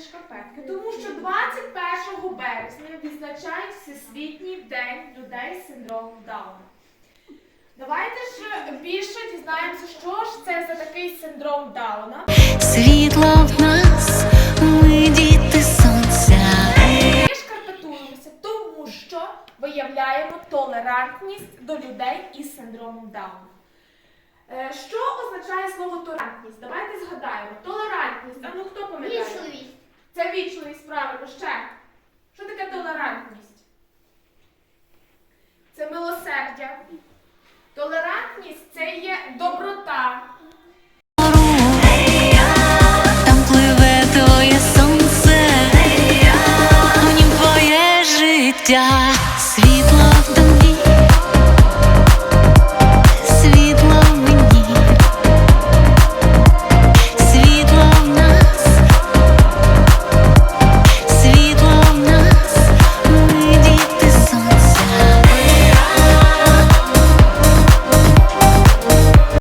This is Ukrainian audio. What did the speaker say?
шкарпетки? Тому що 21 березня відзначають Всесвітній день людей з синдромом Дауна. Давайте ж більше дізнаємося, що ж це за такий синдром Дауна. Світло в нас, ми діти сонця. Ми шкарпетуємося, тому що виявляємо толерантність до людей із синдромом Дауна. Е, Що означає слово толерантність? Давайте згадаємо. справимо ще. Що таке толерантність? Це милосердя. Толерантність це є доброта. Там пливе твоє сонце, в нім твоє життя, світло.